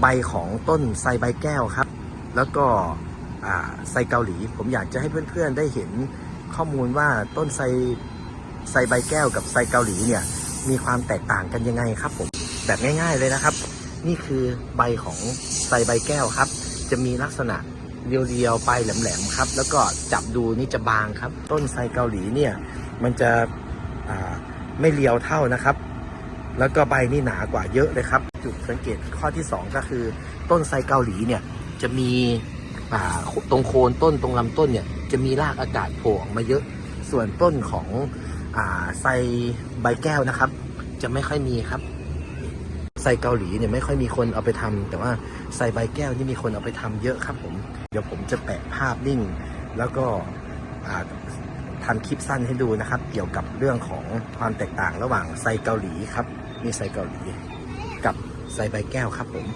ใบของต้นไทรใบแก้วครับ แล้วก็ไทรเกาหลี ผมอยากจะให้เพื่อนๆได้เห็นข้อมูลว่าต้นไทรไทรใบแก้วกับไทรเกาหลีเนี่ยมีความแตกต่างกันยังไงครับผมแบบง่าย ๆเลยนะครับ นี่คือใบของไทรใบแก้วครับ จะมีลักษณะเรียวๆไปลายแหลมๆครับ แล้วก็จับดูนี่จะบางครับ ต้นไทรเกาหลีเนี่ยมันจะไม่เรียวเท่านะครับ แล้วก็ใบนี่หนากว่าเยอะเลยครับ จุดสังเกตข้อที่ 2 ก็คือ ต้นไทรเกาหลีเนี่ยจะมีตรงโคนต้นตรงลำต้นเนี่ยจะมีรากอากาศโผล่ออกมาเยอะ ส่วนต้นของอไทรใบแก้วนะครับ จะไม่ค่อยมีครับไทรเกาหลีเนี่ยไม่ค่อยมีคนเอาไปทำแต่ว่าไทรใบแก้วนี่มีคนเอาไปทำเยอะครับผมเดี๋ยวผมจะแปะภาพนิ่ง แล้วก็อ่าทำคลิปสั้นให้ดูนะครับ เกี่ยวกับเรื่องของความแตกต่างระหว่างไซเกาหลีครับ นี่ไซเกาหลีกับไซใบแก้วครับผม